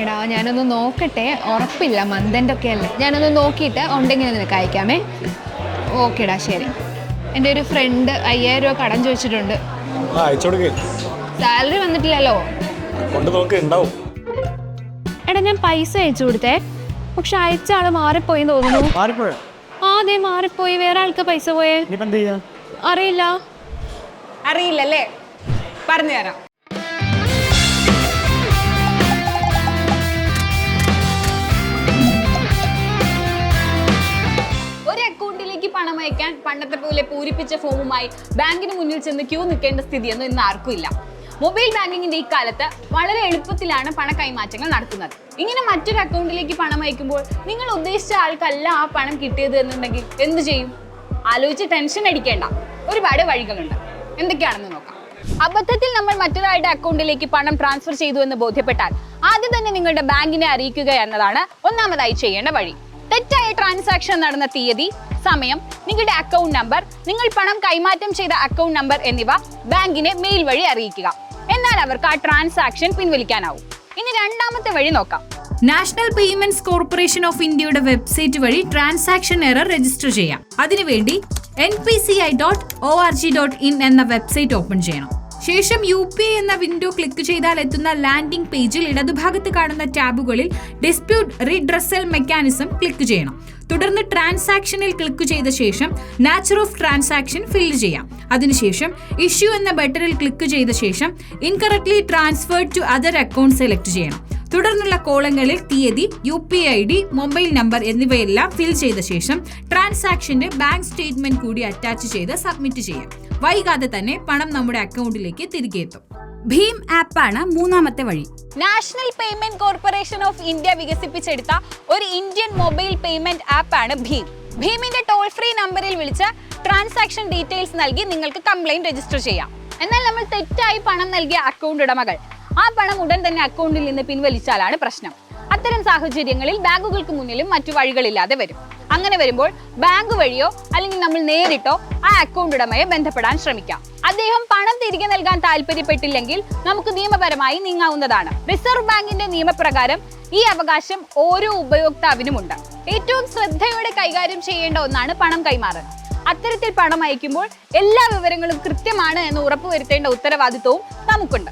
എടാ ഞാനൊന്ന് നോക്കട്ടെ. ഉറപ്പില്ല മന്ദന്റെ ഒക്കെ അല്ല? ഞാനൊന്ന് നോക്കിയിട്ട് ഉണ്ടെങ്കിൽ നിനക്ക് അയക്കാമേ ഓക്കേടാ ശരി. എന്റെ ഒരു ഫ്രണ്ട് അയ്യായിരം രൂപ കടം ചോദിച്ചിട്ടുണ്ട്. സാലറി വന്നിട്ടില്ലല്ലോ? കൊണ്ട് നോക്ക് ഉണ്ടാവും. എടാ ഞാൻ പൈസ അയച്ചു കൊടുത്തേ. പക്ഷെ അയച്ച ആൾ മാറിപ്പോയി തോന്നുന്നു. ആ അതെ മാറിപ്പോയി. വേറെ ആൾക്ക് പൈസ പോയേ. അറിയില്ല. അറിയില്ലല്ലേ? പറഞ്ഞു തരാം അയക്കാൻ പണ്ടത്തെ പോലെ പൂരിപ്പിച്ച ഫോമുമായി ബാങ്കിന് മുന്നിൽ ചെന്ന് ക്യൂ നിൽക്കേണ്ട സ്ഥിതിയൊന്നും ഇന്ന് ആർക്കുമില്ല മൊബൈൽ ബാങ്കിങ്ങിന്റെ ഈ കാലത്ത് വളരെ എളുപ്പത്തിലാണ് പണ കൈമാറ്റങ്ങൾ നടത്തുന്നത് ഇങ്ങനെ മറ്റൊരു അക്കൗണ്ടിലേക്ക് പണം അയക്കുമ്പോൾ നിങ്ങൾ ഉദ്ദേശിച്ച ആൾക്കല്ല ആ പണം കിട്ടിയത് എന്നുണ്ടെങ്കിൽ എന്ത് ചെയ്യും? ആലോചിച്ച് ടെൻഷൻ അടിക്കേണ്ട. ഒരുപാട് വഴികളുണ്ട്. എന്തൊക്കെയാണെന്ന് നോക്കാം. അബദ്ധത്തിൽ നമ്മൾ മറ്റൊരാളുടെ അക്കൗണ്ടിലേക്ക് പണം ട്രാൻസ്ഫർ ചെയ്തു എന്ന് ബോധ്യപ്പെട്ടാൽ ആദ്യം തന്നെ നിങ്ങളുടെ ബാങ്കിനെ അറിയിക്കുക എന്നതാണ് ഒന്നാമതായി ചെയ്യേണ്ട വഴി. തെറ്റായ ട്രാൻസാക്ഷൻ നടന്ന തീയതി സമയം നിങ്ങളുടെ അക്കൗണ്ട് നമ്പർ നിങ്ങൾ പണം കൈമാറ്റം ചെയ്ത അക്കൗണ്ട് നമ്പർ എന്നിവ ബാങ്കിനെ മെയിൽ വഴി അറിയിക്കുക. എന്നാൽ അവർക്ക് ആ ട്രാൻസാക്ഷൻ പിൻവലിക്കാനാവും. ഇനി രണ്ടാമത്തെ വഴി നോക്കാം. നാഷണൽ പേയ്മെന്റ്സ് കോർപ്പറേഷൻ ഓഫ് ഇന്ത്യയുടെ വെബ്സൈറ്റ് വഴി ട്രാൻസാക്ഷൻ എറർ രജിസ്റ്റർ ചെയ്യാം. അതിനുവേണ്ടി N P C I dot O R G dot in എന്ന വെബ്സൈറ്റ് ഓപ്പൺ ചെയ്യണം. ശേഷം യു പി എന്ന വിൻഡോ ക്ലിക്ക് ചെയ്താൽ എത്തുന്ന ലാൻഡിംഗ് പേജിൽ ഇടതുഭാഗത്ത് കാണുന്ന ടാബുകളിൽ ഡിസ്പ്യൂട്ട് റീഡ്രസൽ മെക്കാനിസം ക്ലിക്ക് ചെയ്യണം. തുടർന്ന് ട്രാൻസാക്ഷനിൽ ക്ലിക്ക് ചെയ്ത ശേഷം നാച്ചർ ഓഫ് ട്രാൻസാക്ഷൻ ഫിൽ ചെയ്യാം. അതിനുശേഷം ഇഷ്യൂ എന്ന ബട്ടണിൽ ക്ലിക്ക് ചെയ്ത ശേഷം incorrectly transferred to other account select ചെയ്യണം. തുടർന്നുള്ള കോളങ്ങളിൽ തീയതി U P I D mobile number എന്നിവയെല്ലാം ഫിൽ ചെയ്ത ശേഷം ട്രാൻസാക്ഷന്റെ ബാങ്ക് സ്റ്റേറ്റ്മെന്റ് കൂടി അറ്റാച്ച് ചെയ്ത് സബ്മിറ്റ് ചെയ്യാം. വൈകാതെ തന്നെ പണം നമ്മുടെ അക്കൗണ്ടിലേക്ക് തിരികെ എത്തും. ഭീം ആപ്പാണ് മൂന്നാമത്തെ വഴി. National payment corporation of India വികസിപ്പിച്ചെടുത്ത ഒരു ഇന്ത്യൻ മൊബൈൽ പേയ്മെന്റ് ആപ്പാണ് ഭീം. ഭീമിന്റെ ടോൾ ഫ്രീ നമ്പറിൽ വിളിച്ച് ട്രാൻസാക്ഷൻ ഡീറ്റെയിൽസ് നൽകി നിങ്ങൾക്ക് കംപ്ലൈന്റ് രജിസ്റ്റർ ചെയ്യാം. എന്നാൽ നമ്മൾ തെറ്റായി പണം നൽകിയ അക്കൗണ്ട് ഉടമകൾ. ആ പണം ഉടൻ തന്നെ അക്കൗണ്ടിൽ നിന്ന് പിൻവലിച്ചാലാണ് പ്രശ്നം. അത്തരം സാഹചര്യങ്ങളിൽ ബാങ്കുകൾക്ക് മുന്നിലും മറ്റു വഴികളില്ലാതെ വരും. അങ്ങനെ വരുമ്പോൾ ബാങ്ക് വഴിയോ അല്ലെങ്കിൽ നമ്മൾ നേരിട്ടോ ആ അക്കൗണ്ട് ഉടമയെ ബന്ധപ്പെടാൻ ശ്രമിക്കാം. അദ്ദേഹം പണം തിരികെ നൽകാൻ താല്പര്യപ്പെട്ടില്ലെങ്കിൽ നമുക്ക് നിയമപരമായി നീങ്ങാവുന്നതാണ്. റിസർവ് ബാങ്കിന്റെ നിയമപ്രകാരം ഈ അവകാശം ഓരോ ഉപയോക്താവിനും ഉണ്ട് ഏറ്റവും ശ്രദ്ധയോടെ കൈകാര്യം ചെയ്യേണ്ട ഒന്നാണ് പണം കൈമാറൽ അത്തരത്തിൽ പണം അയക്കുമ്പോൾ എല്ലാ വിവരങ്ങളും കൃത്യമാണ് എന്ന് ഉറപ്പുവരുത്തേണ്ട ഉത്തരവാദിത്വവും നമുക്കുണ്ട്.